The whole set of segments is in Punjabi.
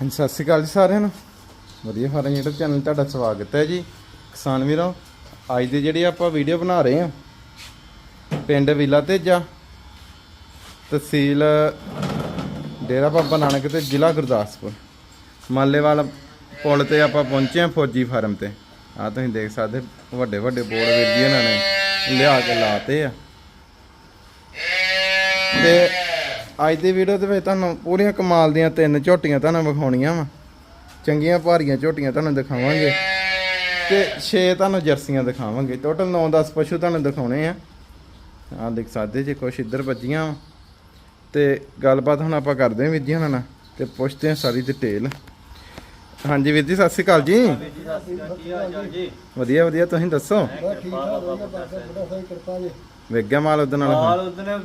ਹਾਂਜੀ, ਸਤਿ ਸ਼੍ਰੀ ਅਕਾਲ ਜੀ ਸਾਰਿਆਂ ਨੂੰ। ਵਧੀਆ ਫਾਰਮ YouTube ਚੈਨਲ ਤੁਹਾਡਾ ਸਵਾਗਤ ਹੈ ਜੀ। ਕਿਸਾਨ ਵੀਰੋ, ਅੱਜ ਦੀ ਜਿਹੜੀ ਆਪਾਂ ਵੀਡੀਓ ਬਣਾ ਰਹੇ ਹਾਂ, ਪਿੰਡ ਵਿਲਾ ਤੇਜਾ, ਤਹਿਸੀਲ ਡੇਰਾ ਬਾਬਾ ਨਾਨਕ ਤੇ ਜ਼ਿਲ੍ਹਾ ਗੁਰਦਾਸਪੁਰ। ਮਾਲੇਵਾਲ ਪੁਲ ਤੇ ਆਪਾਂ ਪਹੁੰਚੇ ਹਾਂ ਫੌਜੀ ਫਾਰਮ ਤੇ। ਆ ਤੁਸੀਂ ਦੇਖ ਸਕਦੇ, ਵੱਡੇ ਵੱਡੇ ਬੋਰਡ ਵੀਰ ਜੀ ਇਹਨਾਂ ਨੇ ਲਿਆ ਕੇ ਲਾਤੇ ਆ। ਤੇ ਅੱਜ ਦੀ ਵੀਡੀਓ ਦੇ ਵਿੱਚ ਤੁਹਾਨੂੰ ਪੂਰੀਆਂ ਕਮਾਲ ਦੀਆਂ ਤਿੰਨ ਝੋਟੀਆਂ ਤੁਹਾਨੂੰ ਵਿਖਾਉਣੀਆਂ ਵਾ। ਚੰਗੀਆਂ ਭਾਰੀਆਂ ਝੋਟੀਆਂ ਤੁਹਾਨੂੰ ਦਿਖਾਵਾਂਗੇ। ਤੇ 6 ਤੁਹਾਨੂੰ ਜਰਸੀਆਂ ਦਿਖਾਵਾਂਗੇ। ਟੋਟਲ 9-10 ਪਸ਼ੂ ਤੁਹਾਨੂੰ ਦਿਖਾਉਣੇ ਆ। ਆ ਦੇਖ ਸਕਦੇ ਜੇ ਕੁਛ ਇੱਧਰ ਵੱਜੀਆਂ। ਤੇ ਗੱਲਬਾਤ ਹੁਣ ਆਪਾਂ ਕਰਦੇ ਹਾਂ ਉਹਨਾਂ ਨਾਲ ਤੇ ਪੁੱਛਦੇ ਹਾਂ ਸਾਰੀ ਡਿਟੇਲ ਹਾਂਜੀ ਵੀਰ ਜੀ ਸਤਿ ਸ਼੍ਰੀ ਅਕਾਲ ਜੀ। ਵਧੀਆ ਵਧੀਆ। ਤੁਸੀਂ ਦੱਸੋ? ਵਧੀਆ ਵੇਖ ਗਿਆ ਮਾਲ ਉਹਦੇ ਨਾਲ ਮਾਲ ਉਦੋਂ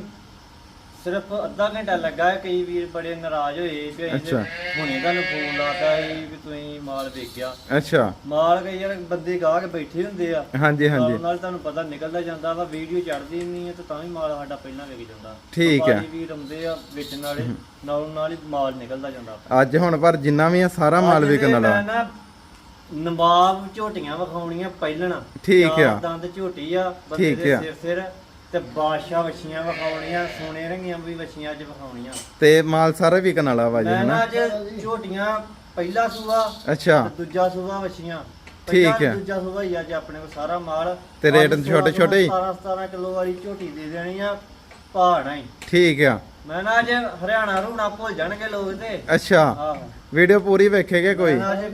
ਸਿਰਫ ਅੱਧਾ ਘੰਟਾ ਲੱਗਾ ਹੈ ਕਈ ਵੀਰ ਬੜੇ ਨਾਰਾਜ਼ ਹੋਏ ਵੀ ਅਸੀਂ ਅੱਛਾ। ਤੇ ਹੁਣੇ ਤੁਹਾਨੂੰ ਫੋਨ ਲਾਤਾ ਸੀ ਵੀ ਤੁਸੀਂ ਮਾਲ ਵੇਚਿਆ ਅੱਛਾ। ਮਾਲ ਕਈ ਯਾਰ ਬੰਦੇ ਗਾਹ ਕੇ ਬੈਠੇ ਹੁੰਦੇ ਆ। ਹਾਂਜੀ ਹਾਂਜੀ। ਨਾਲ ਤੁਹਾਨੂੰ ਪਤਾ ਨਿਕਲਦਾ ਜਾਂਦਾ ਵਾ ਵੀਡੀਓ ਚੜਦੀ ਨਹੀਂ ਹੈ ਤੇ ਤਾਂ ਵੀ ਮਾਲ ਸਾਡਾ ਪਹਿਲਾਂ ਵਿਕ ਜਾਂਦਾ। ਠੀਕ ਹੈ। ਵਪਾਰੀ ਵੀਰ ਆਉਂਦੇ ਆ ਵੇਚਣ ਵਾਲੇ ਨਾਲ ਨਾਲ ਹੀ ਮਾਲ ਨਿਕਲਦਾ ਜਾਂਦਾ ਅੱਜ ਹੁਣ ਪਰ ਜਿੰਨਾ ਵੀ ਆ ਸਾਰਾ ਮਾਲ ਅੱਜ ਵਿਕਣ ਵਾਲਾ। ਮੈਂ ਨਾ ਨਵਾਬ ਝੋਟੀਆਂ ਵਿਖਾਉਣੀਆਂ ਪਹਿਲਣਾ। ਠੀਕ ਆ। ਦੰਦ ਝੋਟੀ ਆ ਬੰਦੇ ਠੀਕ ਦੇ ਆ। ਸਿਰ ਸਿਰ। ਤੇ ਬਾਦਸ਼ਾਹ ਵਛੀਆਂ ਵਿਖਾਉਣੀਆਂ ਸੋਨੇ ਰੰਗੀਆਂ ਵੀ ਵਛੀਆਂ ਅੱਜ ਵਿਖਾਉਣੀਆਂ। ਤੇ ਮਾਲ ਸਾਰਾ ਵਿਕਣ ਵਾਲਾ ਵਾ ਜੀ ਮੈਂ ਨਾ ਹਨਾ? ਅੱਜ ਝੋਟੀਆਂ ਪਹਿਲਾ ਸੂਆ ਅੱਛਾ। ਤੇ ਦੂਜਾ ਸੂਆ ਵਛੀਆਂ। ਠੀਕ ਹੈ। ਦੂਜਾ ਸੂਆ ਹੀ ਅੱਜ ਆਪਣੇ ਕੋਲ ਸਾਰਾ ਮਾਲ। ਤੇ ਰੇਟ ਛੋਟੇ ਛੋਟੇ ਹੀ? 17 17 ਕਿਲੋ ਵਾਲੀ ਝੋਟੀ ਦੇ ਦੇਣੀ ਆ ਪਹਾੜਾਂ ਹੀ। ਠੀਕ ਆ। ਮੈਂ ਨਾ ਅੱਜ ਹਰਿਆਣਾ ਰੂਣਾ ਭੁੱਲ ਜਾਣਗੇ ਲੋਕ ਤੇ। ਅੱਛਾ। ਆਹੋ। ਵੀਡੀਓ ਪੂਰੀ ਵੇਖੇਗੇ ਕੋਈ? ਨਾ ਅੱਜ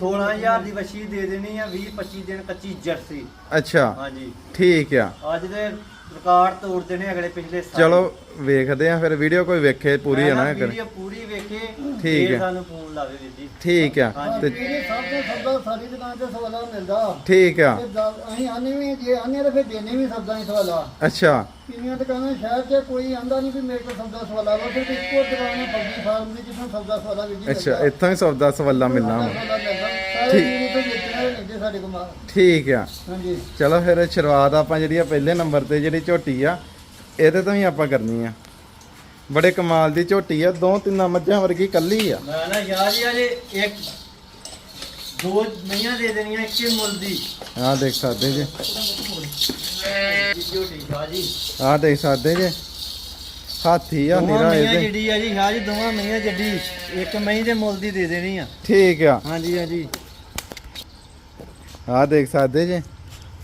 16000 ਦੀ ਵਛੀ ਦੇ ਦੇਣੀ ਆ 20 25 ਦਿਨ ਕੱਚੀ ਜਰਸੀ। ਅੱਛਾ। ਹਾਂਜੀ। ਠੀਕ ਆ। ਅੱਜ ਦੇ ਰਿਕਾਰਡ ਤੋੜ ਦੇਣੇ ਅਗਲੇ ਪਿਛਲੇ ਸਾਲ। ਚਲੋ ਵੇਖਦੇ ਆ ਫਿਰ ਵੀਡੀਓ ਕੋਈ ਵੇਖੇ ਪੂਰੀ ਹੈ ਨਾ ਕਰ ਵੀਡੀਓ ਪੂਰੀ ਵੇਖੇ ਠੀਕ ਫਿਰ ਹੈ। ਸਾਨੂੰ ਫੋਨ ਲਾਵੇ ਵੀਰ ਜੀ। ਠੀਕ ਆ। ਹਾਂਜੀ। ਤੇ ਇਹ ਸਭ ਤੋਂ ਸਬਦਾ ਸਾਡੀ ਦੁਕਾਨ ਤੇ ਸਵਾਲਾ ਮਿਲਦਾ। ਠੀਕ ਆ। ਤੇ ਦ- ਅਸੀਂ ਆਨੇ ਵੀ ਜੇ ਆਨੇ ਤਾਂ ਫਿਰ ਦੇਣੇ ਵੀ ਸਬਦਾ ਹੀ ਸਵਾਲਾ। ਅੱਛਾ। ਕਿੰਨੀਆਂ ਦੁਕਾਨਾਂ ਸ਼ਹਿਰ 'ਚ ਕੋਈ ਆਂਦਾ ਨਹੀਂ ਵੀ ਮੇਰੇ ਕੋਲ ਸਬਦਾ ਸਵਾਲਾ ਵਾ ਸਿਰਫ ਇੱਕੋ ਦੁਕਾਨ ਹੈ ਫੌਜੀ ਫਾਰਮ ਦੀ ਜਿੱਥੋਂ ਸਬਦਾ ਸਵਾਲਾ ਵੀ ਅੱਛਾ ਇੱਥੋਂ ਹੀ ਸੌਦਾ ਸਵੱਲਾ ਮਿਲਣਾ ਵਾ। ਸਾਰੇ ਵੀਰ ਤੋਂ ਵੇਚਣਾ ਲੈਂਦੇ ਸਾਡੇ ਕੋਲ ਮਾਲ। ਠੀਕ ਆ। ਹਾਂਜੀ। ਚਲੋ ਫਿਰ ਸ਼ੁਰੂਆਤ ਆਪਾਂ ਜਿਹੜੀ ਆ ਪਹਿਲੇ ਨੰਬਰ ਤੇ ਜਿਹੜੀ ਝੋਟੀ ਆ ਇਹਦੇ ਤੋਂ ਹੀ ਆਪਾਂ ਕਰਨੀ ਆ। ਬੜੇ ਕਮਾਲ ਦੀ ਝੋਟੀ ਆ ਦੋ ਤਿੰਨਾਂ ਮੱਝਾਂ ਵਰਗੀ ਕੱਲੀ ਆ। ਮੈਂ ਨਾ ਯਾਰ ਜੀ ਅਜੇ ਇੱਕ ਦੋ ਮਈਆਂ ਦੇ ਦੇਣੀਆਂ ਇੱਕੇ ਮੁੱਲ ਦੀ। ਆਹ ਦੇਖ ਸਕਦੇ ਜੇ। ਝੋਟੀ ਸ਼ਾਹ ਜੀ ਆਹ ਦੇਖ ਸਕਦੇ ਜੇ। ਹਾਥੀ ਆ ਦੋਵਾਂ ਨਿਰਾ ਮਈਆਂ ਇਹਦੇ। ਜੱਡੀ ਆ ਜੀ ਸ਼ਾਹ ਜੀ ਦੋਵਾਂ ਮਈਆਂ ਜੱਡੀ ਇੱਕ ਮਈ ਦੇ ਮੁੱਲ ਦੀ ਦੇ ਦੇਣੀ ਆ। ਠੀਕ ਆ। ਹਾਂਜੀ ਹਾਂਜੀ ਆਹ ਦੇਖ ਸਕਦੇ ਜੇ।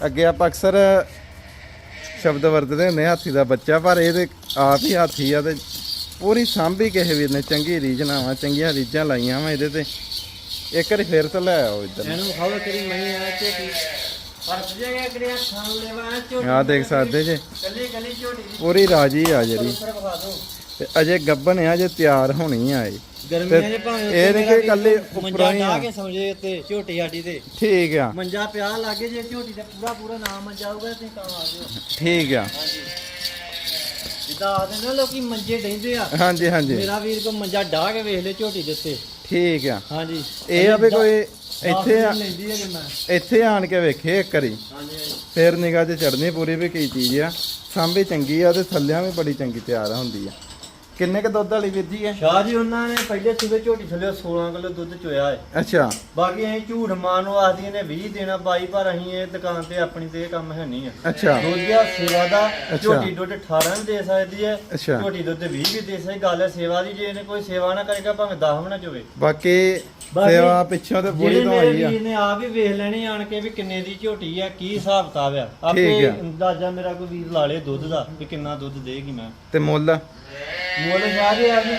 ਅੱਗੇ ਆਪਾਂ ਅਕਸਰ ਸ਼ਬਦ ਵਰਤਦੇ ਹੁੰਦੇ ਆ, ਹਾਥੀ ਦਾ ਬੱਚਾ ਪਰ ਇਹਦੇ ਆਪ ਹੀ ਹਾਥੀ ਆ ਤੇ ਪੂਰੀ ਸਾਂਭੀ ਕਿਸੇ ਵੀਰ ਨੇ ਚੰਗੀ ਰੀਝਾਂ ਵਾ ਚੰਗੀਆਂ ਰੀਝਾਂ ਲਾਈਆਂ ਵਾ ਇਹਦੇ ਤੇ। ਇੱਕ ਵਾਰੀ ਫੇਰ ਤੋਂ ਲੈ ਆਓ ਇੱਧਰ। ਇਹਨੂੰ ਖਾਓ ਤੇਰੀ ਮਈ ਆ ਲੈਵਾ ਝੋਟੀ ਆਹ ਦੇਖ ਸਕਦੇ ਜੇ। ਪੂਰੀ ਰਾਜੀ ਆ ਜਿਹੜੀ। ਤੇ ਅਜੇ ਗੱਬਨ ਆ ਜੇ ਤਿਆਰ ਹੋਣੀ ਆ ਇਹ। ਗਰਮੀਆਂ ਤੇ 'ਚ ਭਾਵੇਂ ਇਹ ਨੀ ਕਿ ਇਕੱਲੇ ਮੰਜਾ ਉੱਪਰੋਂ ਹੀ ਆ। ਢਾਹ ਕੇ ਸਮਝੇ ਤੇ ਝੋਟੀ ਸਾਡੀ ਤੇ। ਠੀਕ ਆ। ਮੰਜਾ ਪਿਆ ਲਾਗੇ ਜੇ ਝੋਟੀ ਤੇ ਪੂਰਾ ਪੂਰਾ ਨਾਮ ਮੰਜਾ ਹੋਊਗਾ ਤੇ ਤਾਂ ਆ ਜਿਓ ਠੀਕ ਆ। ਹਾਂਜੀ। ਜਿੱਦਾਂ ਆਖਦੇ ਨੇ ਲੋਕੀ ਮੰਜੇ ਡੈਂਦੇ ਆ। ਹਾਂਜੀ ਹਾਂਜੀ। ਮੇਰਾ ਵੀਰ ਕੋ ਮੰਜਾ ਢਾਹ ਕੇ ਵੇਖ ਲੈ ਝੋਟੀ ਦੇ ਉੱਤੇ। ਠੀਕ ਆ। ਹਾਂਜੀ। ਇਹ ਆ ਵੀ ਕੋਈ ਇੱਥੇ ਇੱਥੇ ਆ- ਲੈਂਦੀ ਹੈ ਕਿ ਮੈਂ। ਇੱਥੇ ਆਣ ਕੇ ਵੇਖੇ ਇੱਕ ਵਾਰੀ। ਹਾਂਜੀ ਹਾਂਜੀ। ਫੇਰ ਨਿਗਾਹ 'ਚ ਚੜਨੀ ਪੂਰੀ ਵੀ ਕੀ ਚੀਜ਼ ਆ। ਸਾਂਭੀ ਚੰਗੀ ਆ ਤੇ ਥੱਲਿਆਂ ਵੀ ਬੜੀ ਚੰਗੀ ਤਿਆਰ ਹੁੰਦੀ ਆ। ਕਿੰਨੇ ਕ ਦੁੱਧ ਵਾਲੀ ਵੀਰ ਜੀ ਹੈ? ਸ਼ਾਹ ਜੀ ਉਹਨਾਂ ਨੇ ਪਹਿਲੇ ਸੂਬੇ ਝੋਟੀ ਥੱਲੇ 16 ਕਿਲੋ ਦੁੱਧ ਚੋਇਆ ਹੈ। ਅੱਛਾ। ਬਾਕੀ ਅਸੀਂ ਝੂਠ ਮਾਰਨ ਨੂੰ ਆਖਦੀਆਂ ਨੇ 20 ਦੇਣਾ ਬਾਈ ਪਰ ਅਸੀਂ ਇਹ ਦੁਕਾਨ ਤੇ ਆਪਣੀ ਤੇ ਇਹ ਕੰਮ ਹੈ ਨਹੀਂ ਆ ਅੱਛਾ। ਦੁੱਧ ਦਾ ਸੇਵਾ ਦਾ। ਝੋਟੀ ਦੁੱਧ 18 ਵੀ ਦੇ ਸਕਦੀ ਹੈ ਅੱਛਾ। ਝੋਟੀ ਦੁੱਧ 20 ਵੀ ਦੇ ਸਕਦੀ ਗੱਲ ਹੈ ਸੇਵਾ ਦੀ ਜੇ ਇਹਨੇ ਕੋਈ ਸੇਵਾ ਨਾ ਕਰੇਗਾ ਭਾਵੇਂ 10 ਵੀ ਨਾ ਚੋਵੇ। ਬਾਕੀ ਸੇਵਾ ਪਿੱਛੋਂ ਤੇ ਪੂਰੀ ਜਿਹੜੇ ਤੋਂ ਆਈ ਆ। ਵੀਰ ਨੇ ਆਪ ਹੀ ਵੇਖ ਲੈਣੀ ਆਣ ਕੇ ਵੀ ਕਿੰਨੇ ਦੀ ਝੋਟੀ ਆ ਕੀ ਹਿਸਾਬ ਕਿਤਾਬ ਆ। ਆਪੇ। ਅੰਦਾਜ਼ਾ ਮੇਰਾ ਕੋਈ ਵੀਰ ਲਾ ਲੇ ਦੁੱਧ ਦਾ ਵੀ ਕਿੰਨਾ ਦੁੱਧ ਦੇਗੀ ਮੈਂ। ਤੇ ਮੁੱਲ? ਮੁੱਲ ਸਾਰੇ ਆ ਵੀ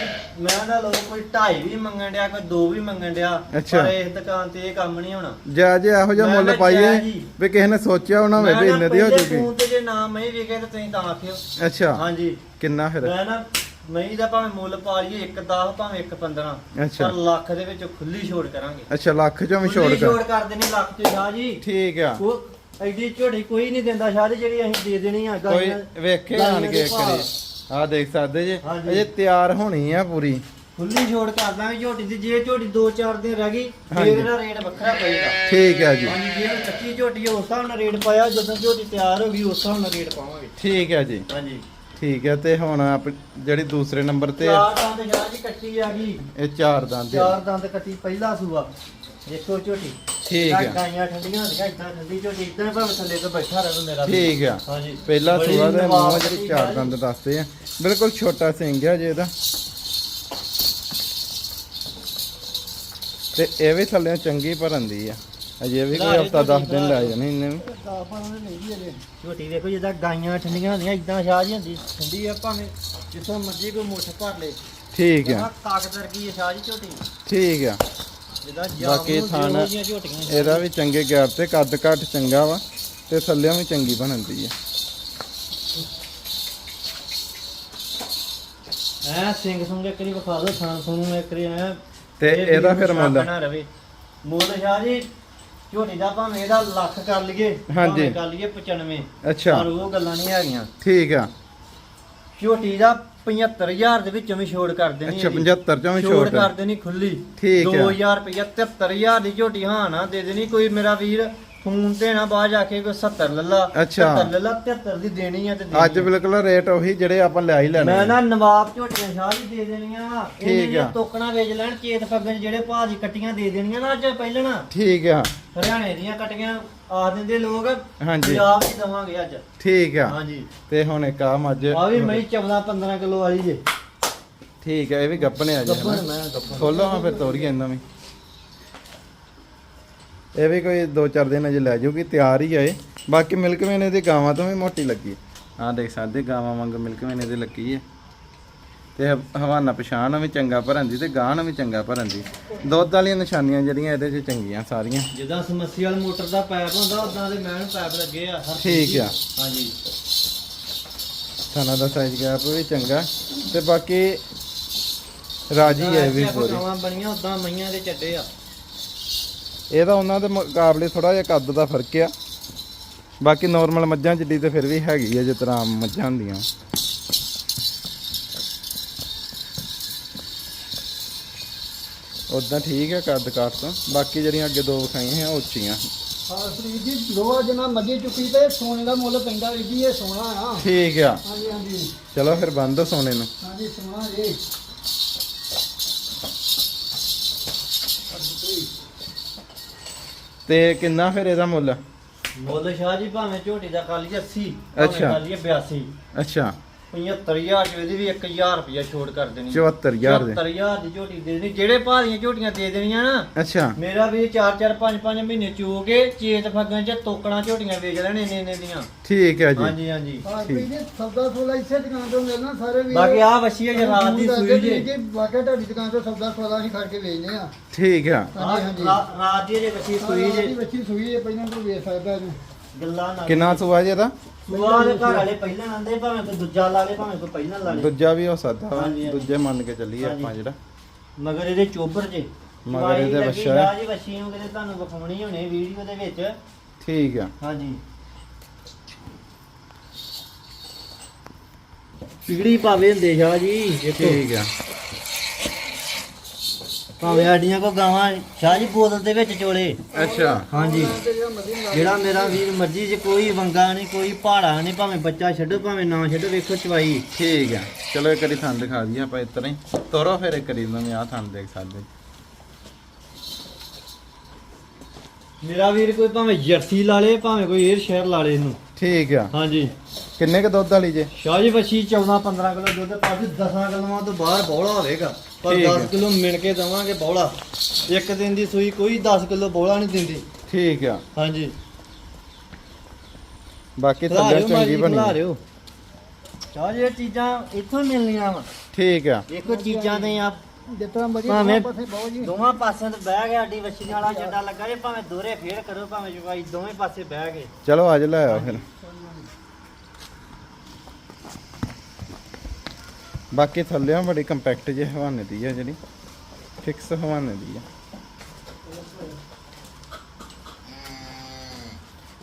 ਮੈਂ ਨਾ ਲੋਕ ਕੋਈ 2.5 ਵੀ ਮੰਗਣ ਡਿਆ ਕੋਈ 2 ਵੀ ਮੰਗਣ ਡਿਆ ਅੱਛਾ। ਪਰ ਇਸ ਦੁਕਾਨ ਤੇ ਇਹ ਕੰਮ ਨਹੀਂ ਹੋਣਾ। ਜਾ ਜੇ ਇਹੋ ਜਿਹਾ ਮੈਂ ਮੁੱਲ ਕਿਹਾ ਪਾਈਏ। ਵੀ ਕਿਸੇ ਨੇ ਸੋਚਿਆ ਉਹਨਾਂ ਵੇ ਮੈਂ ਵੀ ਨਾ ਇੰਨੇ ਦੀ ਹੋ ਜੂਗੀ। ਫੋਨ ਤੇ ਜੇ ਨਾਮ ਨਹੀਂ ਵਿਕੇ ਤਾਂ ਤੁਸੀਂ ਤਾਂ ਆਖਿਓ। ਅੱਛਾ। ਹਾਂਜੀ। ਕਿੰਨਾ ਫਿਰ? ਮੈਂ ਨਾ ਮਈ ਦਾ ਭਾਵੇਂ ਮੁੱਲ ਪਾ ਲਈਏ 1 10 ਭਾਵੇਂ 1 15 ਅੱਛਾ। ਪਰ ਲੱਖ ਦੇ ਵਿੱਚ ਖੁੱਲੀ ਛੋੜ ਕਰਾਂਗੇ। ਅੱਛਾ ਲੱਖ ਚੋਂ ਵੀ ਛੋੜ ਖੁੱਲੀ ਛੋੜ ਕਰ। ਕਰ ਦੇਣੀ ਲੱਖ ਤੇ ਸ਼ਾਹ ਜੀ। ਠੀਕ ਆ। ਉਹ ਐਡੀ ਝੋੜੀ ਕੋਈ ਨਹੀਂ ਦਿੰਦਾ ਸ਼ਾਹ ਜੀ ਜਿਹੜੀ ਅਸੀਂ ਦੇ ਦੇਣੀ ਆ। ਕੋਈ ਵੇਖੇ ਆਣ ਕੇ ਦੇ ਆਹ ਦੇਖ ਸਕਦੇ ਜੇ? ਹਾਂਜੀ। ਅਜੇ ਤਿਆਰ ਹੋਣੀ ਆ ਪੂਰੀ। ਖੁੱਲੀ ਛੋੜ ਕਰ ਦਾਂਗੇ ਝੋਟੀ ਦੀ। ਜੇ ਝੋਟੀ 2-4 ਦਿਨ ਰਹਿ ਗਈ ਹਾਂਜੀ। ਫੇਰ ਇਹਦਾ ਰੇਟ ਵੱਖਰਾ ਪਏਗਾ। ਠੀਕ ਆ ਜੀ। ਹਾਂਜੀ ਜੇ ਹੁਣ ਕੱਚੀ ਝੋਟੀ ਹੈ ਉਸ ਹਿਸਾਬ ਨਾਲ ਰੇਟ ਪਾਇਆ। ਜਦੋਂ ਝੋਟੀ ਤਿਆਰ ਹੋ ਗਈ ਉਸ ਹਿਸਾਬ ਨਾਲ ਰੇਟ ਪਾਵਾਂਗੇ। ਠੀਕ ਆ ਜੀ। ਹਾਂਜੀ। ਠੀਕ ਹੈ ਤੇ ਹੁਣ ਆਪ ਜਿਹੜੀ ਦੂਸਰੇ ਨੰਬਰ ਤੇ ਚਾਰ ਦੰਦ ਸ਼ਾਹ ਜੀ ਕੱਟੀ ਆ ਗਈ। ਇਹ ਚਾਰ ਦੰਦ ਆ। ਚਾਰ ਦੰਦ ਕੱਟੀ ਪਹਿਲਾ ਸੂਆ। ਦੇਖੋ ਝੋਟੀ ਠੀਕ ਆ। ਗਾਈਆਂ ਠੰਡੀਆਂ ਹੁੰਦੀਆਂ ਇਦਾਂ ਠੰਡੀ ਝੋਟੀ ਇਦਾਂ ਭਾਵੇਂ ਥੱਲੇ ਤੋਂ ਬੈਠਾ ਰਹੇ ਮੇਰਾ ਵੀਰ। ਠੀਕ ਆ। ਹਾਂਜੀ। ਪਹਿਲਾ ਬੜੀ ਸੂਆ ਦੇ ਨਵਾਬ ਮੂੰਹ ਜਿਹੜੀ ਚਾਰ ਦੰਦ ਦੱਸਦੇ ਆ। ਬਿਲਕੁਲ ਛੋਟਾ ਸਿੰਘ ਆ ਜੇ ਇਹਦਾ। ਤੇ ਇਹ ਵੀ ਥੱਲੇ ਚੰਗੀ ਭਰਨ ਦੀ ਆ। ਅਜੇ ਵੀ ਕੋਈ ਹਫਤਾ 10 ਝੋਟੀ ਦਿਨ ਲੈ ਜਾਣੇ ਇਹਨੇ ਵੀ। ਝੋਟੀ ਦੇਖੋ ਜਿੱਦਾਂ ਗਾਈਆਂ ਠੰਡੀਆਂ ਹੁੰਦੀਆਂ ਇਦਾਂ ਸ਼ਾਹ ਜੀ ਹੁੰਦੀ। ਠੰਡੀ ਆ ਭਾਵੇਂ ਜਿੱਥੋਂ ਮਰਜ਼ੀ ਕੋਈ ਮੁੱਠ ਭਰ ਲੇ। ਠੀਕ ਆ। ਤਾਕਤ ਵਰਗੀ ਸ਼ਾਹ ਜੀ ਝੋਟੀ। ਠੀਕ ਆ। ਬਾਕੀ ਥਾਣ ਇਹਦਾ ਵੀ ਚੰਗੇ ਗੈਪ ਤੇ ਕੱਦ ਘੱਟ ਚੰਗਾ ਵਾ ਤੇ ਥੱਲਿਓਂ ਵੀ ਚੰਗੀ ਬਣਦੀ ਆ। ਐ ਸਿੰਘ ਸੁੰਗ ਇੱਕ ਵਾਰੀ ਵਿਖਾ ਦਿਓ ਥਾਂ ਸੁਣੂ ਇੱਕ ਵਾਰੀ ਐ ਤੇ ਇਹ ਇਹਦਾ ਫਿਰ ਮੁੱਲ। ਮੁੱਲ ਸ਼ਾਹ ਜੀ ਝੋਟੀ ਦਾ ਭਾਵੇਂ ਇਹਦਾ ਲੱਖ ਕਰ ਲਈਏ ਹਾਂਜੀ। ਕਰ ਲਈਏ 95 ਅੱਛਾ। ਪਰ ਉਹ ਗੱਲਾਂ ਨਹੀਂ ਹੈਗੀਆਂ। ਠੀਕ ਆ। ਝੋਟੀ ਦਾ 75000 ਦੇ ਵਿੱਚੋਂ ਵੀ ਛੋੜ ਕਰ ਦੇਣੀ ਅੱਛਾ ਇਹਦੀ। 75 ਚੋਂ ਵੀ ਛੋੜ ਕਰ ਦੇਣੀ ਖੁੱਲੀ ਠੀਕ ਆ। 2000 ਰੁਪਇਆ 73000 ਦੀ ਝੋਟੀ ਹਾਂ ਨਾ ਦੇ ਦੇਣੀ ਕੋਈ ਮੇਰਾ ਵੀਰ ਫੋਨ ਤੇ ਨਾ ਬਾਅਦ ਜਾ ਕੇ ਕੋਈ 70 ਲੱਲਾ ਅੱਛਾ। 70 ਲੱਲਾ 73 ਦੀ ਦੇਣੀ ਆ ਤੇ ਅੱਜ। ਬਿਲਕੁਲ ਰੇਟ ਉਹੀ ਜਿਹੜੇ ਆਪਾਂ ਲੈ ਹੀ ਲੈਣੇ ਮੈਂ। ਨਾ ਨਵਾਬ ਝੋਟੀਆਂ ਸ਼ਾਹ ਹੀ ਦੇ ਦੇਣੀਆਂ ਵਾ ਠੀਕ ਆ। ਟੋਕਣਾ ਵੇਚ ਲੈਣ ਚੇਤ ਫੱਗਣ ਜਿਹੜੇ ਦੀ ਕੱਟੀਆਂ ਦੇ ਦੇਣੀਆਂ ਨਾ ਅੱਜ ਪਹਿਲਣਾ ਠੀਕ ਆ ਹਰਿਆਣੇ ਦੀਆਂ ਕੱਟੀਆਂ ਆ ਦਿੰਦੇ ਲੋਕ ਹਾਂਜੀ। ਪੰਜਾਬ ਹੀ ਦਵਾਂਗੇ ਅੱਜ। ਠੀਕ ਆ। ਹਾਂਜੀ। ਤੇ ਹੁਣ ਇੱਕ ਆ ਮੱਝ ਆ ਵੀ ਮਈ 14 15 ਕਿਲੋ ਵਾਲੀ ਜੇ। ਠੀਕ ਆ ਇਹ ਵੀ ਗੱਪਣੇ ਆ ਜੀ ਗੱਬਣ ਮੈਂ ਗੱਬਣ ਖੋਲੋ ਹਾਂ ਫਿਰ ਤੋਰੀਏ ਇਹਨਾਂ ਵੀ। ਇਹ ਵੀ ਕੋਈ 2-4 ਦਿਨ ਅਜੇ ਲੈ ਜਾਊਗੀ ਤਿਆਰ ਹੀ ਆ ਇਹ। ਬਾਕੀ ਮਿਲਕ ਦੀ ਗਾਵਾਂ ਤੋਂ ਵੀ ਮੋਟੀ ਲੱਗੀ। ਆਹ ਦੇਖ ਸਕਦੇ ਗਾਵਾਂ ਵਾਂਗ ਮਿਲਕ ਵੇਨੇ ਦੀ ਲੱਗੀ ਹੈ ਤੇ ਹਵਾਨਾ ਪਛਾਣ ਵੀ ਚੰਗਾ ਭਰਨ ਦੀ ਤੇ ਗਾਣ ਵੀ ਚੰਗਾ ਭਰਨ ਦੀ। ਦੁੱਧ ਵਾਲੀਆਂ ਨਿਸ਼ਾਨੀਆਂ ਜਿਹੜੀਆਂ ਇਹਦੇ 'ਚ ਚੰਗੀਆਂ ਸਾਰੀਆਂ। ਜਿੱਦਾਂ ਸਮੱਸਿਆਲ ਮੋਟਰ ਦਾ ਪੈਪ ਹੁੰਦਾ ਉਦਾਂ ਦੇ ਮੈਨ ਪੈਪ ਲੱਗੇ ਆ ਹਰ ਠੀਕ। ਆ। ਹਾਂਜੀ। ਥਾਣਾ ਦਾ ਸਾਈਜ਼ ਗੈਪ ਵੀ ਚੰਗਾ। ਤੇ ਬਾਕੀ ਰਾਜੀ ਹੈ ਵੀ ਪੂਰੀ। ਗਾਵਾਂ ਬਣੀਆਂ ਉਦਾਂ ਮਈਆਂ ਦੇ ਚੱਡੇ ਆ। ਇਹਦਾ ਉਹਨਾਂ ਦੇ ਮੁਕਾਬਲੇ ਥੋੜਾ ਜਿਹਾ ਕੱਦ ਦਾ ਫ਼ਰਕ ਆ। ਬਾਕੀ ਨਾਰਮਲ ਮੱਝਾਂ ਜਿੱਡੀ ਤੇ ਫਿਰ ਵੀ ਹੈਗੀ ਆ ਜਿਸ ਤਰ੍ਹਾਂ ਮੱਝਾਂ ਹੁੰਦੀਆਂ। ਉਦਾਂ ਠੀਕ ਹੈ ਕੱਦ ਕਾਠ ਤੋਂ। ਬਾਕੀ ਜਿਹੜੀਆਂ ਅੱਗੇ ਦੋ ਵਿਖਾਈਆਂ ਹੈ ਉਹ ਉੱਚੀਆਂ। ਹਾਂ ਸਰੀਰ ਜੀ ਲੋਹਾ ਜਿੰਨਾ ਮੱਝੀ ਚੁੱਕੀ ਤੇ ਸੋਨੇ ਦਾ ਮੁੱਲ ਪੈਂਦਾ ਵੀ ਜੀ ਇਹ ਸੋਨਾ ਆ। ਠੀਕ ਆ। ਹਾਂਜੀ ਹਾਂਜੀ। ਚਲੋ ਫਿਰ ਬੰਦ ਦੋ ਸੋਨੇ ਨੂੰ। ਹਾਂਜੀ ਸੋਨਾ ਇਹ। ਤੇ ਕਿੰਨਾ ਫਿਰ ਇਹਦਾ ਮੁੱਲ? ਮੁੱਲ ਸ਼ਾਹ ਜੀ ਭਾਵੇਂ ਝੋਟੀ ਦਾ ਲਈਏ 80 ਅੱਛਾ। ਭਾਵੇਂ ਲਈਏ 82 ਅੱਛਾ। 75000 ਚ ਇਹਦੀ ਵੀ 1000 ਰੁਪਇਆ ਛੋੜ ਕਰ ਦੇਣੀ। 74000 ਦੇ। 74000 ਦੀ ਝੋਟੀ ਦੇ ਦੇਣੀ। ਜਿਹੜੇ ਭਾਅ ਦੀਆਂ ਝੋਟੀਆਂ ਦੇ ਦੇਣੀਆਂ ਨਾ ਅੱਛਾ। ਮੇਰਾ ਵੀ 4 4 5 5 ਮਹੀਨੇ ਚੋ ਕੇ ਚੇਤ ਫੱਗਾਂ ਚ ਤੋਕਣਾ ਝੋਟੀਆਂ ਵੇਚ ਲੈਣੇ ਇੰਨੇ ਇੰਨੇ ਦੀਆਂ। ਠੀਕ ਹੈ ਜੀ। ਹਾਂਜੀ ਹਾਂਜੀ। ਹਾਂ ਵੀ ਜੀ ਸੌਦਾ ਸੋਲਾ ਇਸੇ ਦੁਕਾਨ ਤੋਂ ਮਿਲਣਾ ਸਾਰੇ ਵੀ ਬਾਕੀ ਆ ਵਸ਼ੀ ਹੈ ਰਾਤ ਦੀ ਸੂਈ ਜੇ। ਜੀ ਬਾਕੀ ਤੁਹਾਡੀ ਦੁਕਾਨ ਤੋਂ ਸੌਦਾ ਸੋਲਾ ਅਸੀਂ ਖੜ ਕੇ ਵੇਚਦੇ ਆ ਠੀਕ ਆ। ਹਾਂਜੀ ਹਾਂਜੀ। ਰਾ- ਰਾਤ ਦੀ ਜੇ ਵਸ਼ੀ ਸੂਈ ਦੀ ਜੇ। ਬੱਚੀ ਸੂਈ ਹੈ ਪਹਿਲਾਂ ਤੋਂ ਵੇਚ ਸਕਦਾ ਇਹਨੂੰ। ਗੱਲਾਂ ਨਾਲ। ਕਿੰਨਾ ਸੂਆ ਜੀ ਇਹਦਾ? ਦੇ ਘਰ ਵਾਲੇ ਪਹਿਲਾਂ ਆਂਦੇ ਭਾਵੇਂ ਕੋਈ ਦੂਜਾ ਲਾ ਲੇ ਭਾਵੇਂ ਕੋਈ ਪਹਿਲਾਂ ਲਾ ਲੇ। ਦੂਜਾ ਵੀ ਹੋ ਸਕਦਾ ਵਾ ਹਾਂਜੀ, ਹਾਂਜੀ। ਦੂਜੇ ਮੰਨ ਕੇ ਚੱਲੀਏ ਆਪਾਂ ਹਾਂਜੀ। ਜਿਹੜਾ। ਮਗਰ ਇਹਦੇ ਚੋਬਰ ਜੇ। ਮਗਰ ਚਵਾਈ ਇਹਦੇ ਲੱਗੀ ਵੱਛਾ ਹੈ। ਆ ਜੀ ਵਸ਼ੀ ਨੂੰ ਕਿਤੇ ਤੁਹਾਨੂੰ ਵਿਖਾਉਣੀ ਹੋਣੀ ਵੀਡੀਓ ਦੇ ਵਿੱਚ। ਠੀਕ ਆ। ਹਾਂਜੀ। ਪੀੜੀ ਭਾਵੇਂ ਹੁੰਦੇ ਸ਼ਾਹ ਜੀ ਠੀਕ ਆ। ਭਾਵੇਂ ਆਡੀਆਂ ਕੋ ਗਾਵਾਂ ਸ਼ਾਹ ਜੀ ਬੋਤਲ ਦੇ ਵਿੱਚ ਚੋਲੇ। ਅੱਛਾ। ਹਾਂਜੀ। ਜਿਹੜਾ ਮੇਰਾ ਵੀਰ ਮਰਜ਼ੀ ਚ ਕੋਈ ਵੰਗਾ ਨਹੀਂ ਕੋਈ ਪਹਾੜਾ ਨਹੀਂ ਭਾਵੇਂ ਬੱਚਾ ਛੱਡੋ ਭਾਵੇਂ ਨਾ ਛੱਡੋ ਵੇਖੋ ਚਵਾਈ। ਠੀਕ ਆ। ਚਲੋ ਇੱਕ ਵਾਰੀ ਥਣ ਦਿਖਾ ਦਈਏ ਆਪਾਂ ਇਸ ਤਰ੍ਹਾਂ ਹੀ। ਤੋਰੋ ਫਿਰ ਇੱਕ ਵਾਰੀ ਨਵੇਂ ਆ ਥਣ ਦੇਖ ਸਕਦੇ। ਮੇਰਾ ਵੀਰ ਕੋਈ ਭਾਵੇਂ ਜਰਸੀ ਲਾ ਲੇ ਭਾਵੇਂ ਕੋਈ 에ਅਰ ਸ਼ੇਅਰ ਲਾ ਲੇ ਇਹਨੂੰ। ਠੀਕ ਆ। ਹਾਂਜੀ। ਕਿੰਨੇ ਕ ਦੁੱਧ ਵਾਲੀ ਜੇ? ਸ਼ਾਹ ਜੀ ਵਛੀ 14 15 ਕਿਲੋ ਦੁੱਧ ਪਾਜੀ 10 ਕਿਲੋਆਂ ਤੋਂ ਬਾਹਰ ਬੌਲਾ ਹੋਵੇਗਾ ਪਰ ਠੀਕ 10 ਹੈ। ਕਿਲੋ ਮਿਣ ਕੇ ਦਵਾਂਗੇ ਬੌਲਾ। ਇੱਕ ਦਿਨ ਦੀ ਸੂਈ ਕੋਈ 10 ਕਿਲੋ ਬੌਲਾ ਨਹੀਂ ਦਿੰਦੀ। ਠੀਕ ਆ। ਹਾਂਜੀ। ਬਾਕੀ ਥੱਲੇ ਚੰਗੀ ਬਣੀ। ਸ਼ਾਹ ਜੀ ਇਹ ਚੀਜ਼ਾਂ ਇੱਥੋਂ ਮਿਲਣੀਆਂ ਵਾ। ਠੀਕ ਆ। ਦੇਖੋ ਚੀਜ਼ਾਂ ਦੇ ਆ ਜਿੱਤਨਾ ਮਰਜ਼ੀ ਭਾਵੇਂ- ਪਾਸੇ ਬਹੁਤ ਜੀ। ਦੋਵਾਂ ਪਾਸਿਆਂ ਤੇ ਬਹਿ ਗਿਆ ਸਾਡੀ ਵੱਛੀ ਵਾਲਾ ਜੱਡਾ ਲੱਗਾ ਜੇ ਭਾਵੇਂ ਦੋਰੇ ਫੇਰ ਕਰੋ ਭਾਵੇਂ ਜਵਾਈ ਦੋਵੇਂ ਪਾਸੇ ਬਹਿ ਗਏ। ਚਲੋ ਅੱਜ ਲੈ ਆਓ ਫਿਰ। ਬਾਕੀ ਥੱਲੇ ਬੜੀ ਕੰਪੈਕਟ ਜੇ ਹਵਾਨੇ ਦੀ ਆ ਜਿਹੜੀ ਫਿਕਸ ਹਵਾਨੇ ਦੀ ਆ।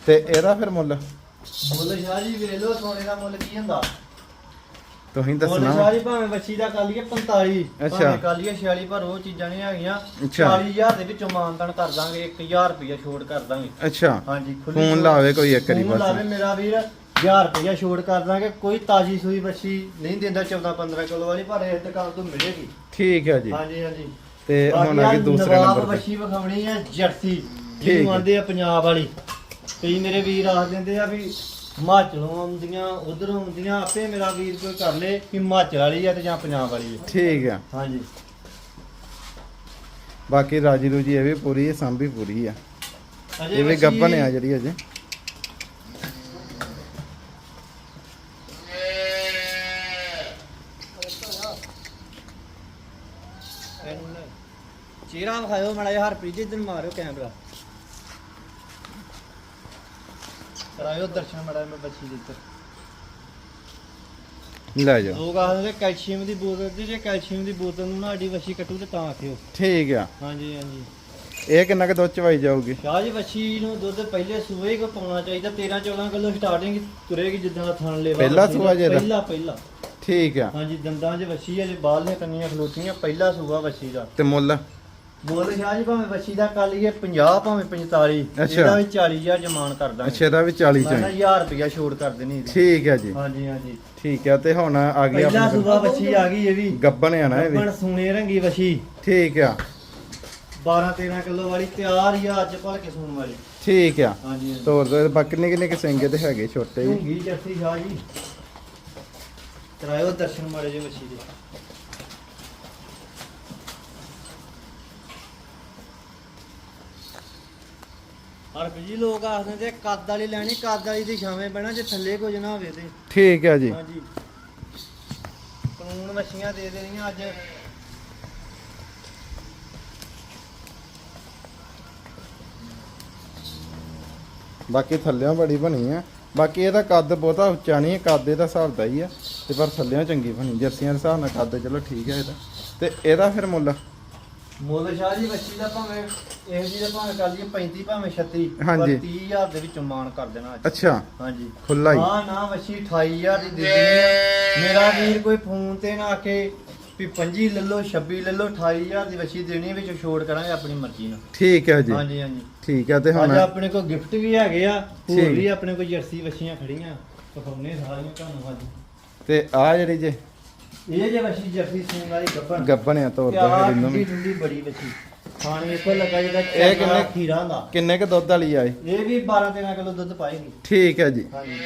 ਤੇ ਇਹਦਾ ਫਿਰ ਮੁੱਲ? ਮੁੱਲ ਸ਼ਾਹ ਜੀ ਵੇਖ ਲਓ ਸੋਨੇ ਦਾ ਮੁੱਲ ਕੀ ਹੁੰਦਾ? ਤੁਸੀਂ ਦੱਸਣਾ। ਜੀ ਭਾਵੇਂ ਵੱਛੀ ਦਾ ਕਰ ਲਈਏ 45 ਅੱਛਾ। ਭਾਵੇਂ ਕਰ ਲਈਏ 46 ਪਰ ਉਹ ਚੀਜ਼ਾਂ ਨਹੀਂ ਹੈਗੀਆਂ। ਅੱਛਾ। 40000 ਦੇ ਵਿੱਚੋਂ ਮਾਨਤਨ ਕਰ ਦਾਂਗੇ 1000 ਰੁਪਇਆ ਛੋੜ ਕਰ ਦਾਂਗੇ। ਅੱਛਾ। ਹਾਂਜੀ ਫੋਨ ਲਾਵੇ ਕੋਈ ਇੱਕ ਵਾਰੀ ਫੋਨ ਬਸ। ਲਾਵੇ ਮੇਰਾ ਵੀਰ 1000 ਰੁਪਇਆ ਛੋੜ ਕਰ ਦਾਂਗੇ। ਕੋਈ ਤਾਜੀ ਸੂਈ ਬੱਚੀ ਨਹੀਂ ਦਿੰਦਾ 14 15 ਕਿਲੋ ਵਾਲੀ ਪਰ ਇਸ ਦੁਕਾਨ ਤੋਂ ਮਿਲੇਗੀ। ਠੀਕ ਹੈ ਜੀ। ਹਾਂਜੀ ਹਾਂਜੀ। ਤੇ ਹੁਣ ਬਾਕੀ ਅੱਗੇ ਦੂਸਰੇ ਨਵਾਬ ਨੰਬਰ ਤੇ। ਬੱਚੀ ਵਿਖਾਉਣੀ ਹੈ ਜਰਸੀ। ਠੀਕ ਜਿਹਨੂੰ ਹੈ। ਆਂਦੇ ਆ ਪੰਜਾਬ ਵਾਲੀ। ਕਈ ਮੇਰੇ ਵੀਰ ਆਖ ਦਿੰਦੇ ਆ ਵੀ ਹਿਮਾਚਲੋਂ ਆਉਂਦੀਆਂ ਉਧਰੋਂ ਆਉਂਦੀਆਂ ਆਪੇ ਮੇਰਾ ਵੀਰ ਕੋਈ ਕਰ ਲੇ ਕਿ ਹਿਮਾਚਲ ਵਾਲੀ ਆ ਤੇ ਜਾਂ ਪੰਜਾਬ ਵਾਲੀ ਆ। ਠੀਕ ਆ। ਹਾਂਜੀ। ਬਾਕੀ ਰਾਜੀ ਰੂਜੀ ਇਹ ਵੀ ਪੂਰੀ ਹੈ ਸਾਂਭੀ ਪੂਰੀ ਆ। ਅਜੇ ਇਹ ਵੀ ਬੱਚੀ- ਗੱਬਨ ਆ ਜਿਹੜੀ ਅਜੇ। ਚਿਹਰਾ ਵਿਖਾਇਓ ਮੜਾ ਜਿਹਾ ਹਰਪ੍ਰੀਤ ਜੀ ਇਧਰ ਮਾਰਿਓ ਕੈਮਰਾ। ਕਰਾਇਓ ਦਰਸ਼ਨ ਮੜਾ ਮੈਂ ਬੱਚੀ ਦੇ ਇੱਧਰ ਲੈ ਜਾਓ। ਲੋਕ ਆਖਦੇ ਕੈਲਸ਼ੀਅਮ ਦੀ ਬੋਤਲ ਦੀ ਜੇ ਕੈਲਸ਼ੀਅਮ ਦੀ ਬੋਤਲ ਨੂੰ ਨਾ ਸਾਡੀ ਵੱਛੀ ਕੱਟੂ ਤੇ ਤਾਂ ਆਖਿਓ। ਠੀਕ ਆ। ਹਾਂਜੀ ਹਾਂਜੀ। ਇਹ ਕਿੰਨਾ ਕੁ ਦੁੱਧ ਚਵਾਈ ਜਾਊਗੀ? ਸ਼ਾਹ ਜੀ ਵੱਛੀ ਨੂੰ ਦੁੱਧ ਪਹਿਲੇ ਸੂਏ ਕੋ ਪਾਉਣਾ ਚਾਹੀਦਾ। 13 14 ਕਿਲੋ ਸਟਾਰਟਿੰਗ ਤੁਰੇਗੀ ਜਿੱਦਾਂ ਥਣ ਲੈਵਾ ਪਹਿਲਾ ਵੱਛੀ ਦਾ, ਸੂਆ ਜਿਹਦਾ? ਪਹਿਲਾ ਪਹਿਲਾ। ਠੀਕ ਆ। ਹਾਂਜੀ ਦੰਦਾਂ 'ਚ ਵੱਛੀ ਆ ਜੇ ਬਾਹਰਲੀਆਂ ਕੰਨੀਆਂ ਖਲੋਤੀਆਂ ਪਹਿਲਾ ਸੂਆ ਵੱਛੀ ਦਾ। ਤੇ ਮੁੱਲ? ਮੁੱਲ ਸ਼ਾਹ ਜੀ ਭਾਵੇਂ ਵੱਛੀ ਦਾ ਕਰ ਲਈਏ 50 ਭਾਵੇਂ 45 ਅੱਛਾ। ਇਹਦਾ ਵੀ 40000 ਜਮਾਨ ਕਰ ਦਾਂਗੇ ਅੱਛਾ ਇਹਦਾ ਵੀ 40 ਮੈਂ ਨਾ ਚ 1000 ਰੁਪਇਆ ਛੋੜ ਕਰ ਦੇਣੀ ਇਹਦੀ। ਠੀਕ ਹੈ ਜੀ। ਹਾਂਜੀ ਹਾਂਜੀ। ਠੀਕ ਆ ਤੇ ਹੁਣ ਆ ਗਈ ਪਹਿਲਾ ਆਪਣੀ ਵੱਛੀ ਆ ਗਈ ਇਹ ਵੀ। ਗੱਬਨ ਆ ਨਾ ਇਹ ਵੀ। ਬਣ ਸੋਨੇ ਰੰਗੀ ਵੱਛੀ। ਠੀਕ ਆ। 12 13 ਕਿਲੋ ਵਾਲੀ ਤਿਆਰ ਹੀ ਆ ਅੱਜ ਭਰ ਕੇ ਸੂਣ ਵਾਲੀ। ਠੀਕ ਆ। ਹਾਂਜੀ ਹਾਂਜੀ। ਤੋਰ ਦੋ ਬਾਕੀ ਕਿੰਨੇ ਕਿੰਨੇ ਕਿ ਸਿੰਗੇ ਤੇ ਹੈਗੇ ਛੋਟੇ ਜੀ ਢੂੰਗੀ ਜੱਸੀ ਸ਼ਾਹ ਜੀ। ਕਰਾਇਓ ਦਰਸ਼ਨ ਮਾੜੇ ਜੇ ਮੱਛੀ ਦੇ। ਹਰ ਜੀ ਲੋਕ ਆਖਦੇ ਤੇ ਕੱਦ ਵਾਲੀ ਲੈਣੀ ਕੱਦ ਵਾਲੀ ਦੀ ਛਾਵੇਂ ਪੈਣਾ ਜੇ ਥੱਲੇ ਕੁਝ ਨਾ ਹੋਵੇ ਤੇ। ਠੀਕ ਆ ਜੀ। ਹਾਂਜੀ। ਕਾਨੂੰਨ ਮੱਛੀਆਂ ਦੇ ਦੇਣੀਆਂ ਅੱਜ। ਬਾਕੀ ਥੱਲਿਆਂ ਬੜੀ ਬਣੀ ਆ। ਬਾਕੀ ਇਹਦਾ ਕੱਦ ਬਹੁਤਾ ਉੱਚਾ ਨਹੀਂ ਹੈ ਕੱਦ ਇਹਦਾ ਹਿਸਾਬ ਦਾ ਹੀ ਆ। ਤੇ ਪਰ ਥੱਲਿਆਂ ਚੰਗੀ ਬਣੀ ਜਰਸੀਆਂ ਦੇ ਹਿਸਾਬ ਨਾਲ ਕੱਦ ਚਲੋ ਠੀਕ ਹੈ ਇਹਦਾ ਤੇ ਇਹਦਾ ਫਿਰ ਮੁੱਲ? ਮੁੱਲ ਸ਼ਾਹ ਜੀ ਮੱਛੀ ਦਾ ਭਾਵੇਂ ਇਹ ਜੀ ਦਾ ਭਾਵੇਂ ਕਰ ਲਈਏ 35 ਭਾਵੇਂ 36 ਹਾਂਜੀ। 30000 ਦੇ ਵਿੱਚੋਂ ਮਾਨ ਕਰ ਦੇਣਾ ਅੱਜ। ਅੱਛਾ। ਹਾਂਜੀ। ਖੁੱਲਾ ਹੀ। ਹਾਂ ਨਾ ਵਸ਼ੀ 28000 ਦੀ ਦੇ ਦੇਣੀ ਆ। ਮੇਰਾ ਵੀਰ ਕੋਈ ਫੋਨ ਤੇ ਨਾ ਆਕੇ ਵੀ 25 ਲੈ ਲਓ 26 ਲੈ ਲਓ 28000 ਦੀ ਵਸ਼ੀ ਦੇਣੀ ਵਿੱਚ ਛੋੜ ਕਰਾਂਗੇ ਆਪਣੀ ਮਰਜ਼ੀ ਨਾਲ। ਠੀਕ ਹੈ ਜੀ। ਹਾਂਜੀ ਹਾਂਜੀ। ਠੀਕ ਹੈ ਤੇ ਅੱਜ ਹੁਣ ਆਪਣੇ ਕੋਲ ਗਿਫਟ ਵੀ ਹੈਗੇ ਆ ਹੋਰ ਠੀਕ। ਵੀ ਆਪਣੇ ਕੋਲ ਜਰਸੀ ਵਸ਼ੀਆਂ ਖੜੀਆਂ ਪਕਾਉਣੇ ਸਾਰੀਆਂ ਤੁਹਾਨੂੰ ਅੱਜ ਤੇ ਆ ਜਿਹੜੀ ਜੇ ਇਹ ਜੇ ਵਸ਼ੀ ਜਰਸੀ ਸੂਣ ਵਾਲੀ ਗੱਬਣ ਗੱਬਣ ਆ ਤੋਰ ਦੋ ਫਿਰ ਇਹਨੂੰ ਠੰਡੀ ਬੜੀ ਵਸ਼ੀ ਖਾਣੀ ਇੱਕੋ ਲੱਗਾ ਜਿਹਦਾ ਇਹ ਕਿੰਨਾ ਕਿੰਨੇ- ਖੀਰਾ ਹੁੰਦਾ ਕਿੰਨੇ ਕ ਦੁੱਧ ਵਾਲੀ ਆਏ ਇਹ? ਵੀ 12 13 ਕਿਲੋ ਦੁੱਧ ਪਾਏਗੀ ਠੀਕ ਹੈ ਜੀ। ਹਾਂਜੀ।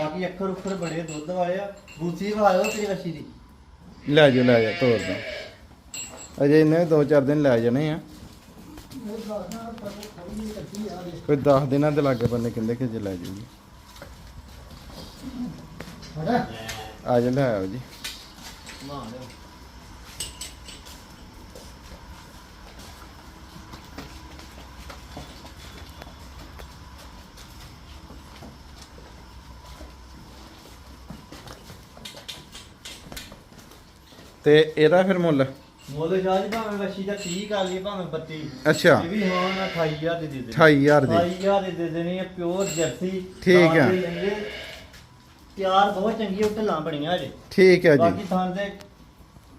ਬਾਕੀ ਅੱਖਰ ਉੱਖਰ ਬੜੇ ਦੁੱਧ ਵਾਲੇ ਆ। ਬੂਸੀ ਵਾਲਿਓ ਤੇਰੀ ਵੱਛੀ ਦੀ। ਲੈ ਜਾਓ ਲੈ ਜਾਓ ਤੋਰ ਦੋ। ਅਜੇ ਇਹਨੇ ਦੋ ਚਾਰ ਦਿਨ ਲੈ ਜਾਣੇ ਆ। ਕੋਈ 10 ਦਿਨਾਂ ਦੇ ਲਾਗੇ ਬੰਨੇ ਕਿੰਦੇ ਕਿ ਜੇ ਲੈ ਜਾਊਗੀ। ਹੜਾ ਆ ਜਾ ਲੈ ਆਓ ਜੀ। ਲਿਓ ਤੇ ਇਹਦਾ ਫਿਰ ਮੁੱਲ? ਮੁੱਲ ਸ਼ਾਹ ਜੀ ਭਾਵੇਂ ਵੱਛੀ ਦਾ 30 ਕਰ ਲਈ ਭਾਵੇਂ 32 ਅੱਛਾ। ਇਹ ਵੀ ਹਾਂ ਨਾ 28000 ਦੀ ਦੇ ਦੇ 28000 ਦੀ। 28000 ਦੀ ਦੇ ਦੇਣੀ ਹੈ ਪਿਓਰ ਜਰਸੀ। ਠੀਕ ਆ। ਤਿਆਰ ਬਹੁਤ ਚੰਗੀ ਉਹ ਢੱਲਾਂ ਬਣੀਆਂ ਜੇ ਠੀਕ ਹੈ ਜੀ। ਬਾਕੀ ਥਾਂ ਤੇ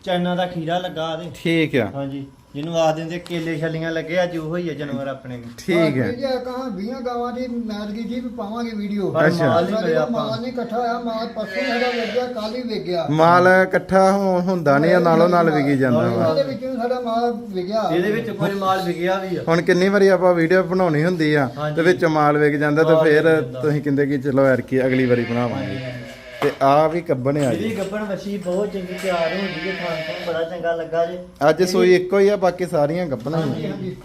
ਚਾਈਨਾ ਦਾ ਖੀਰਾ ਲੱਗਾ ਦੇ ਠੀਕ ਆ। ਹਾਂਜੀ। ਜਿਹਨੂੰ ਆ ਦਿੰਦੇ ਕੇਲੇ ਛੱਲੀਆਂ ਲੱਗੇ ਅੱਜ ਉਹੋ ਹੀ ਹੈ ਜਾਨਵਰ ਆਪਣੇ ਕੋਲ। ਠੀਕ ਹੈ ਜੇ ਕਹਾਂ 20 ਗਾਵਾਂ ਦੀ ਮੈਦਗੀ ਦੀ ਵੀ ਪਾਵਾਂਗੇ ਵੀਡੀਓ ਪਰ ਅੱਛਾ। ਮਾਲ ਨਹੀਂ ਮਿਲਿਆ ਆਪਾਂ ਮਾਲ ਨਹੀਂ ਇਕੱਠਾ ਹੋਇਆ ਮਾਲ ਪਰਸੋਂ ਸਾਡਾ ਵੇਚ ਗਿਆ ਕੱਲ ਹੀ ਵੇਚ ਗਿਆ ਮਾਲ ਇਕੱਠਾ ਹੋ- ਹੁੰਦਾ ਨਹੀਂ ਆ ਨਾਲੋਂ ਨਾਲ ਵਿਕੀ ਜਾਂਦਾ ਵਾ ਉਹਦੇ ਵਿੱਚੋਂ ਸਾਡਾ ਮਾਲ ਵਿਗਿਆ ਇਹਦੇ ਵਿੱਚ ਕੋਈ ਮਾਲ ਵਿਗਿਆ ਵੀ ਆ ਹੁਣ ਕਿੰਨੀ ਵਾਰੀ ਆਪਾਂ ਵੀਡੀਓ ਬਣਾਉਣੀ ਹੁੰਦੀ ਆ ਹਾਂਜੀ। ਤੇ ਵਿੱਚ ਮਾਲ ਵਿਕ ਜਾਂਦਾ ਤੇ ਮਾਲ ਫਿਰ ਵਿਕ ਜਾਂਦਾ। ਤੁਸੀਂ ਕਹਿੰਦੇ ਕਿ ਚਲੋ ਯਾਰ ਕੀ ਅਗਲੀ ਵਾਰੀ ਬਣਾਵਾਂਗੇ ਤੇ ਆ ਵੀ ਕੱਬਣ ਆ ਜੀ। ਗੱਬਣ ਵਸੀ ਬਹੁਤ ਚੰਗੀ ਤਿਆਰ ਹੋ ਗਈ ਹੈ ਖਾਣ ਤੋਂ ਬੜਾ ਚੰਗਾ ਲੱਗਾ ਜੇ। ਅੱਜ ਸੂਈ ਇੱਕੋ ਹੀ ਆ ਬਾਕੀ ਸਾਰੀਆਂ ਕੱਬਣਾਂ ਹੀ ਹਾਂਜੀ ਆ। ਹਾਂਜੀ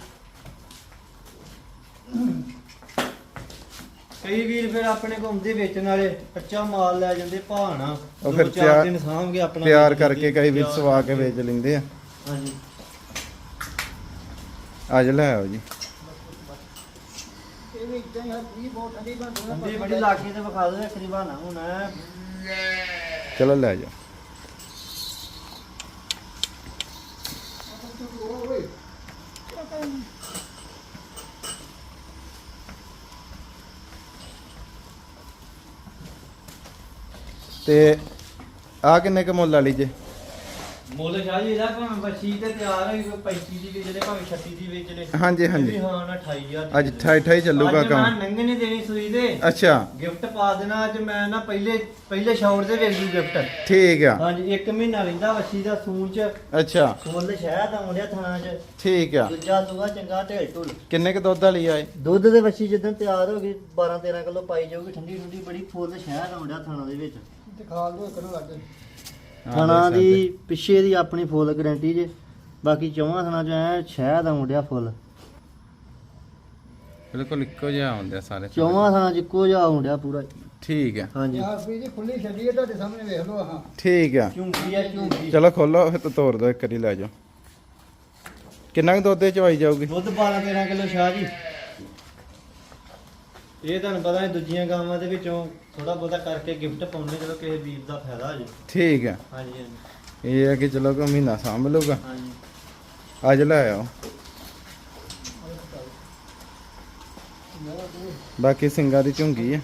ਕਈ ਵੀਰ ਫਿਰ ਆਪਣੇ ਘੁੰਮਦੇ ਵੇਚਣ ਵਾਲੇ ਕੱਚਾ ਮਾਲ ਲੈ ਜਾਂਦੇ ਭਾਣਾ। ਉਹ ਫਿਰ ਤਿਆਰ- ਚਾਰ ਦਿਨ ਸਾਂਭ ਕੇ ਆਪਣਾ ਤਿਆਰ ਵੇਚ ਕਰਕੇ ਕਈ ਵੀ ਤਿਆਰ ਸਵਾ ਕੇ ਵੇਚ ਲੈਂਦੇ ਆ। ਹਾਂਜੀ। ਅੱਜ ਲੈ ਆਓ ਜੀ। ਇਹ ਵੀ ਇਦਾਂ ਹੀ ਹਰ ਬਹੁਤ ਠੰਡੀ ਹੈ ਹੁੰਦੀ ਬੜੀ ਲਾਗੇ ਤੇ ਵਿਖਾ ਦੋ ਇੱਕ ਬਹਾਨਾ ਹੁਣ। ਚਲੋ ਲੈ ਜਾਓ ਤੇ ਆ ਕਿੰਨੇ ਕ ਮੁੱਲ ਵਾਲੀ ਜੇ? ਮੁੱਲ ਸ਼ਾਹ ਜੀ ਇਹਦਾ ਭਾਵੇਂ ਬੱਚੀ ਤੇ ਤਿਆਰ ਹੋਈ ਕੋਈ 35 ਦੀ ਵੇਚ ਲੈ ਭਾਵੇਂ 36 ਦੀ ਵੇਚ ਲੈ ਹਾਂਜੀ ਇਹ ਹਾਂਜੀ। ਵੀ ਹਾਂ ਨਾ 28000 ਅੱਜ 28 28 ਚੱਲੂਗਾ ਅੱਜ ਮੈਂ ਕੰਮ। ਨੰਗ ਨਹੀਂ ਦੇਣੀ ਸੂਈ ਦੇ। ਅੱਛਾ। ਗਿਫਟ ਪਾ ਦੇਣਾ ਅੱਜ ਮੈਂ ਨਾ ਪਹਿਲੇ ਪਹਿਲੇ ਸ਼ਾਉਰ ਦੇ ਵੇਚ ਦੂ ਗਿਫਟ। ਠੀਕ ਆ। ਹਾਂਜੀ ਇੱਕ ਮਹੀਨਾ ਰਹਿੰਦਾ ਵੱਛੀ ਦਾ ਸੂਣ ਚ। ਅੱਛਾ। ਮੁੱਲ ਸ਼ਹਿਦ ਆਉਂਦਿਆ ਥਾਣਾ ਚ। ਠੀਕ ਆ। ਦੂਜਾ ਸੂਆ ਚੰਗਾ ਢੇਲ ਢੁੱਲ। ਕਿੰਨੇ ਕ ਦੁੱਧ ਵਾਲੀ ਆਏ ਦੁੱਧ ਦੇ ਵੱਛੀ ਜਦੋਂ ਤਿਆਰ ਹੋ ਗਈ 12 13 ਕਿਲੋ ਪਾਈ ਜਾਊਗੀ ਠੰਡੀ ਠੰਡੀ ਬੜੀ ਫੁੱਲ ਸ਼ਹਿਦ ਆਉਂਦਿਆ ਥਾਣਾ ਦੇ ਵਿੱਚ। ਤੇ ਖਾਲ ਦੋ ਕਰੋ ਲੱਗੇ। ਥਾਣਾ ਦੀ ਪਿੱਛੇ ਦੀ ਆਪਣੀ ਫੁੱਲ ਗਾਰੰਟੀ ਜੇ। ਬਾਕੀ ਚੌਵਾਂ ਥਾਣਾ ਚ ਐ ਸ਼ਹਿਦ ਆਉਂਦਿਆ ਫੁੱਲ ਬਿਲਕੁਲ ਇੱਕੋ ਜਿਹਾ ਆਉਂਦੇ ਆ ਸਾਰੇ ਚੌਵਾਂ ਥਾਣਾ ਚ ਇੱਕੋ ਜਿਹਾ ਆਉਂਦਿਆ ਪੂਰਾ। ਠੀਕ ਆ। ਹਾਂਜੀ। ਯਾਰ ਵੀ ਜੀ ਖੁੱਲੀ ਛੱਡੀ ਹੈ ਤੁਹਾਡੇ ਸਾਹਮਣੇ ਵੇਖ ਲਓ ਹਾਂ ਠੀਕ ਆ। ਝੁੰਗੀ ਆ ਝੁੰਗੀ। ਚਲੋ ਖੋਲੋ ਫਿਰ ਤਾਂ ਤੋੜ ਦੋ ਇੱਕ ਵਾਰੀ ਲੈ ਜਾਓ। ਕਿੰਨਾ ਕੁ ਦੁੱਧ ਚ ਆਈ ਜਾਊਗੀ? ਦੁੱਧ 12 13 ਕਿਲੋ ਸ਼ਾਹ ਜੀ। ਇਹ ਤੁਹਾਨੂੰ ਪਤਾ ਹੈ ਦੂਜੀਆਂ ਗਾਵਾਂ ਦੇ ਵਿੱਚੋਂ ਥੋੜਾ ਬਹੁਤਾ ਕਰਕੇ ਗਿਫਟ ਪਾਉਂਦੇ ਚਲੋ ਕਿਸੇ ਵੀਰ ਦਾ ਫਾਇਦਾ ਹੋ ਜੇ ਠੀਕ ਆ ਹਾਂਜੀ ਹਾਂਜੀ। ਇਹ ਹੈ ਕਿ ਚਲੋ ਕੋ ਮਹੀਨਾ ਸਾਂਭ ਲਊਗਾ। ਹਾਂਜੀ। ਅੱਜ ਲੈ ਆਓ। ਬਾਕੀ ਸਿੰਗਾਂ ਦੀ ਝੁੰਗੀ ਆ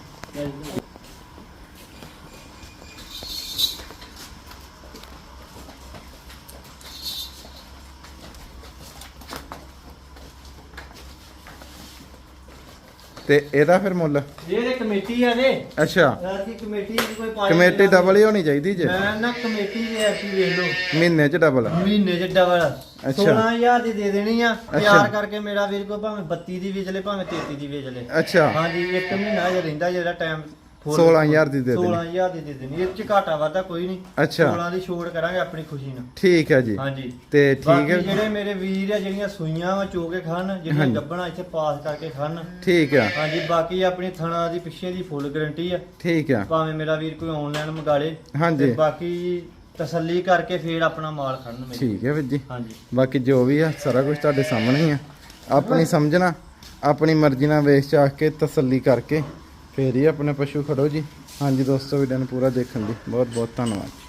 ਤੇ ਇਹਦਾ ਫਿਰ ਮੁੱਲ? ਇਹ ਤੇ ਕਮੇਟੀ ਆ ਦੇ ਅੱਛਾ। ਕੀ ਕਮੇਟੀ ਦੀ ਕੋਈ ਪਾਈ ਕਮੇਟੀ ਡਬਲ ਹੀ ਹੋਣੀ ਚਾਹੀਦੀ ਜੇ। ਮੈਂ ਨਾ ਕਮੇਟੀ ਦੀ ਐਪੀ ਵੇਖ ਲਓ। ਮਹੀਨੇ ਚ ਡਬਲ ਮਹੀਨੇ ਚ ਡਬਲ ਅੱਛਾ। 16000 ਦੀ ਦੇ ਦੇਣੀ ਆ। ਤਿਆਰ ਕਰਕੇ ਮੇਰਾ ਵੀਰ ਕੋ ਭਾਵੇਂ 32 ਦੀ ਵੇਚ ਲੈ ਭਾਵੇਂ 33 ਦੀ ਵੇਚ ਲੈ। ਅੱਛਾ। ਹਾਂਜੀ ਇੱਕ ਮਹੀਨਾ ਜੇ ਰਹਿੰਦਾ ਜਿਹੜਾ ਟਾਈਮ 16000 ਦੀ ਦੇ ਦੇਣੀ। 16000 ਦੀ ਦੇ ਦੇਣੀ ਇਹ ਚ ਘਾਟਾ ਵਾਧਾ ਕੋਈ ਨਹੀਂ। ਅੱਛਾ। 16 ਦੀ ਛੋੜ ਕਰਾਂਗੇ ਆਪਣੀ ਖੁਸ਼ੀ ਨਾਲ। ਠੀਕ ਹੈ ਜੀ। ਹਾਂਜੀ। ਤੇ ਠੀਕ ਹੈ ਜਿਹੜੇ ਮੇਰੇ ਵੀਰ ਆ ਜਿਹੜੀਆਂ ਸੂਈਆਂ ਵਾ ਚੋ ਕੇ ਖਾਣ ਜਿਹੜੀਆਂ। ਗੱਬਣਾ ਇੱਥੇ ਪਾਸ ਕਰਕੇ ਖਾਣ। ਠੀਕ ਆ। ਹਾਂਜੀ ਬਾਕੀ ਆਪਣੀ ਥਣਾ ਦੀ ਪਿੱਛੇ ਦੀ ਫੁੱਲ ਗਾਰੰਟੀ ਆ। ਠੀਕ ਆ। ਭਾਵੇਂ ਮੇਰਾ ਵੀਰ ਕੋਈ ਆਨਲਾਈਨ ਮੰਗਾ ਲੇ ਹਾਂਜੀ। ਤੇ ਬਾਕੀ ਤਸੱਲੀ ਕਰਕੇ ਫੇਰ ਆਪਣਾ ਮਾਲ ਖੜਨ ਮੇਰੇ ਠੀਕ ਹੈ ਵੀਰ ਜੀ। ਹਾਂਜੀ। ਬਾਕੀ ਜੋ ਵੀ ਆ ਸਾਰਾ ਕੁਝ ਤੁਹਾਡੇ ਸਾਹਮਣੇ ਹੀ ਆ। ਆਪਣੀ ਸਮਝਣਾ ਆਪਣੀ ਮਰਜ਼ੀ ਨਾਲ ਵੇਚ ਚਾਖ ਕੇ ਤਸੱਲੀ ਕਰਕੇ ਫੇਰ ਹੀ ਆਪਣੇ ਪਸ਼ੂ ਖੜੋ ਜੀ। ਹਾਂਜੀ ਦੋਸਤੋ ਵੀਡੀਓ ਨੂੰ ਪੂਰਾ ਦੇਖਣ ਲਈ ਬਹੁਤ ਬਹੁਤ ਧੰਨਵਾਦ।